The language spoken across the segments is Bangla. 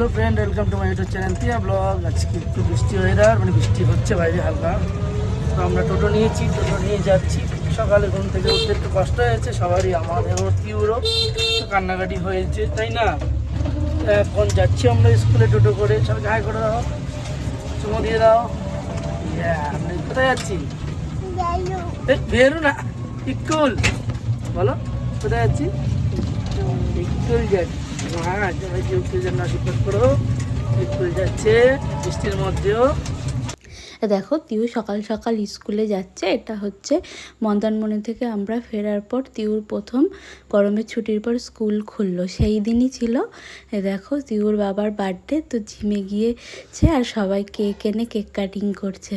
Hello friend welcome to my YouTube channel Tiya vlog আজকে একটু বৃষ্টি ওয়েদার মানে বৃষ্টি হচ্ছে বাইরে হালকা। তো আমরা টোটো নিয়েছি টোটো নিয়ে যাচ্ছি। সকালে ঘুম থেকে উঠতে একটু কষ্ট হয়েছে সবারই আমাদেরও তিউরও তো কান্নাকাটি হয়েছে তাই না? এখন যাচ্ছি আমরা স্কুলে টোটো করে। সবাই হাই করে দাও চুমো দিয়ে দাও। আমরা কোথায় যাচ্ছি? বেরো না ইকুল বলো কোথায় যাচ্ছি? ইকুল যাচ্ছি দেখো, তিউ সকাল সকাল স্কুলে যাচ্ছে। এটা হচ্ছে মন্দারমণি থেকে আমরা ফেরার পর তিউর প্রথম গরমের ছুটির পর স্কুল খুললো। সেই দিনই ছিল। দেখো, তিউর বাবার বার্থডে তো জিমে গিয়েছে আর সবাই কেক এনে কেক কাটিং করছে।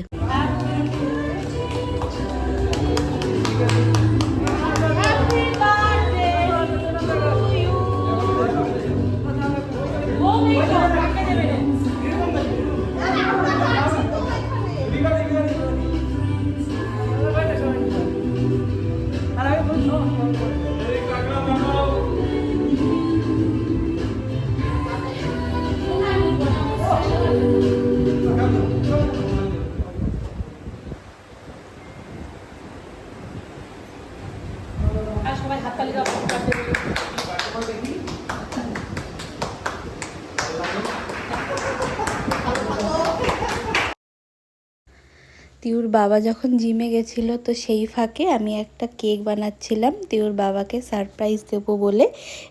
তিউর বাবা যখন জিমে গেছিল, তো সেই ফাঁকে আমি একটা কেক বানাচ্ছিলাম। তিউর বাবাকে সারপ্রাইজ দেব বলে।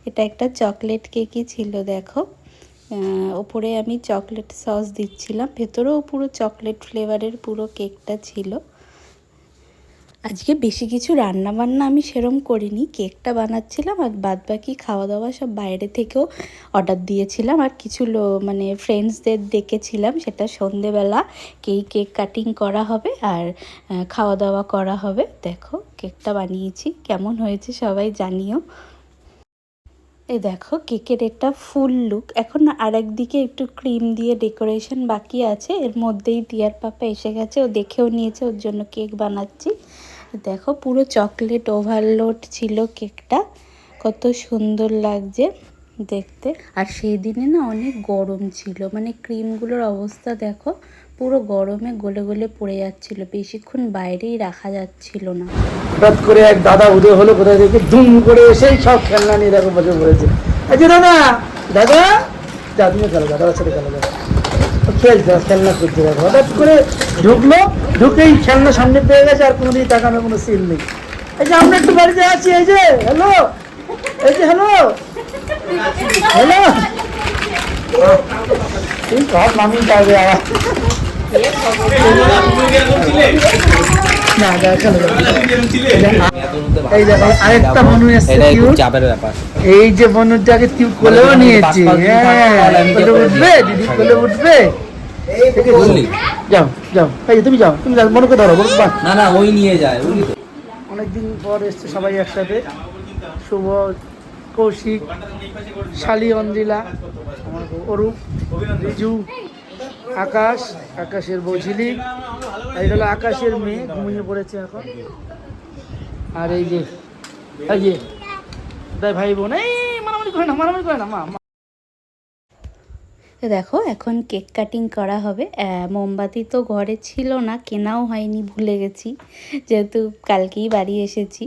এটা একটা চকলেট কেকই ছিল, দেখো। ওপরে আমি চকলেট সস দিচ্ছিলাম। ভেতরেও পুরো চকলেট ফ্লেভারের পুরো কেকটা ছিল। আজকে বেশি কিছু রান্না বান্না আমি সেরম করিনি। কেকটা বানাচ্ছিলাম আর বাদ বাকি খাওয়া দাওয়া সব বাইরে থেকেও অর্ডার দিয়েছিলাম। আর কিছু লো মানে ফ্রেন্ডসদের ডেকেছিলাম সেটা সন্ধেবেলা কেই কেক কাটিং করা হবে আর খাওয়া দাওয়া করা হবে। দেখো, কেকটা বানিয়েছি। কেমন হয়েছে সবাই জানিও। এই দেখো, কেকের একটা ফুল লুক এখন আর একদিকে একটু ক্রিম দিয়ে ডেকোরেশন বাকি আছে। এর মধ্যেই দিয়ার পাপা এসে গেছে। ও দেখেও নিয়েছে, ওর জন্য কেক বানাচ্ছি। দেখো পুরো চকলেট ওভারলোড ছিল কেকটা। কত সুন্দর লাগছে দেখতে। আর সেই দিনে না অনেক গরম ছিল। মানে ক্রিমগুলোর অবস্থা দেখো, পুরো গরমে গলে গলে পড়ে যাচ্ছিল। বেশিক্ষণ বাইরেই রাখা যাচ্ছিল না। হঠাৎ করে এক দাদা উদয় হলো, কোথায় থেকে দুম করে এসেই সব খেলনা নিয়ে দেখো বসে পড়েছে। যে দাদা দাদা খেলো, দাদা। ও খেলছে খেলনা করছে দেখো হঠাৎ করে ঢুকলো ঢুকেই খেলনা সামনে পেয়ে গেছে আর কোনোদিন তাকানোর কোনো সিল নেই। এই যে আমরা একটু বাড়িতে আছি এই যে হ্যালো এই যে হ্যালো হ্যালো ঠিক সব মামি যাবে আবার এই যে বনুটাকে তুই কোলেও নিয়েছি হ্যাঁ উঠবে দিদি কোলে উঠবে? যাও যাও। এই তুমি যাও তুমি যাও মনুকে ধরো না না ওই নিয়ে যায় বুঝলি অনেকদিন পর এসছে সবাই একসাথে। শুভ কৌশিক শালি অঞ্জিলা অরূপ রিজু আকাশ আকাশের বউ ঝিলি। এই হলো আকাশের মেয়ে ঘুমিয়ে পড়েছে এখন। আর এই যে এই যে তাই ভাই বোন এই মারামারি করে না মারামারি করে না মা। তো দেখো এখন কেক কাটিং করা হবে। মোমবাতি তো ঘরে ছিল না কেনাও হয়নি ভুলে গেছি। যেহেতু কালকেই বাড়ি এসেছি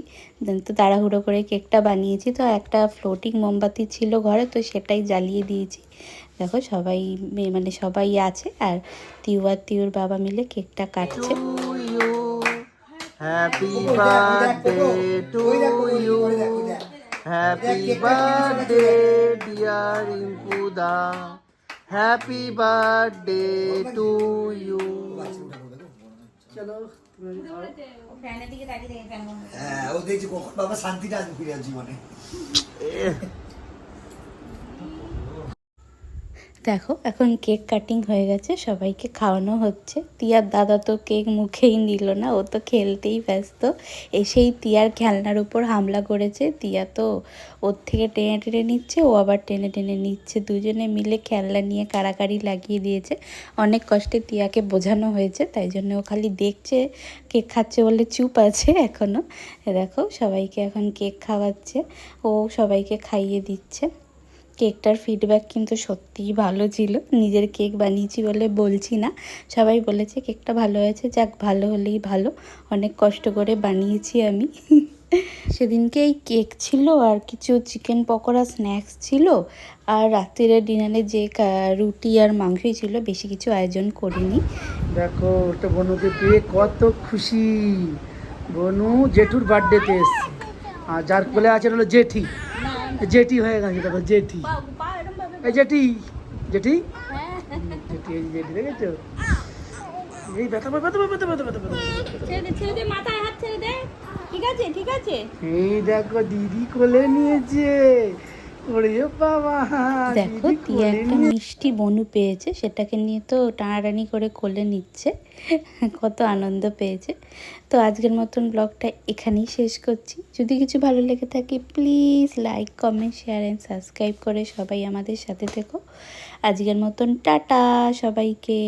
তো তাড়াহুড়ো করে কেকটা বানিয়েছি। তো একটা ফ্লোটিং মোমবাতি ছিল ঘরে তো সেটাই জ্বালিয়ে দিয়েছি। দেখো সবাই মানে সবাই আছে আর তিউ আর তিউর বাবা মিলে কেকটা কাটছে। Happy birthday to you happy birthday dear ইম্পুদা happy birthday to you চলো হ্যাঁ ও দেখছি কখন বাবা শান্তিটা আসবে ফিরে জীবনে। দেখো, এখন কেক কাটিং হয়ে গেছে, সবাইকে খাওয়ানো হচ্ছে। তিয়ার দাদা তো কেক মুখেই নিল না, ও তো খেলতেই ব্যস্ত। এসেই তিয়ার খেলনার উপর হামলা করেছে। তিয়া তো ওর থেকে টেনে টেনে নিচ্ছে, ও আবার টেনে টেনে নিচ্ছে। দুজনে মিলে খেলনা নিয়ে কাড়াকাড়ি লাগিয়ে দিয়েছে। অনেক কষ্টে তিয়াকে বোঝানো হয়েছে, তাই জন্য ও খালি দেখছে, কেক খাচ্ছে বলে চুপ আছে এখনও দেখো, সবাইকে এখন কেক খাওয়াচ্ছে, ও সবাইকে খাইয়ে দিচ্ছে। কেকটার ফিডব্যাক কিন্তু সত্যিই ভালো ছিল। নিজের কেক বানিয়েছি বলে বলছি না। সবাই বলেছে কেকটা ভালো হয়েছে, যাক ভালো হলেই ভালো। অনেক কষ্ট করে বানিয়েছি আমি। সেদিনকে এই কেক ছিল আর কিছু চিকেন পকোড়া স্ন্যাক্স ছিল। আর রাত্রিরে ডিনারে যে রুটি আর মাংসই ছিল, বেশি কিছু আয়োজন করিনি। দেখো ওটা বনুকে পেয়ে কত খুশি। বনু জেঠুর বার্থডেতে এসছে। আর যার কোলে আছে হলো জেঠি। জেঠি হয়ে গেছে দেখো জেটি। এই জেটি জেঠি জেঠি এই জেঠি দেখেছ? এই ব্যথা ব্যথা ব্যথা ব্যথা ব্যথা ব্যথা ছেড়ে ছেড়ে দে মাথায় হাত ছেড়ে দে। ঠিক আছে ঠিক আছে। এই দেখো দিদি কোলে নিয়েছে। দেখো দিয়ে একটা মিষ্টি বনু পেয়েছে সেটাকে নিয়ে তো টানাটানি করে কোলে নিচ্ছে কত আনন্দ পেয়েছে। তো আজকের মতন ব্লগটা এখানেই শেষ করছি। যদি কিছু ভালো লেগে থাকে please like comment share and subscribe করে সবাই আমাদের সাথে থেকো। আজকের মতন টাটা সবাইকে।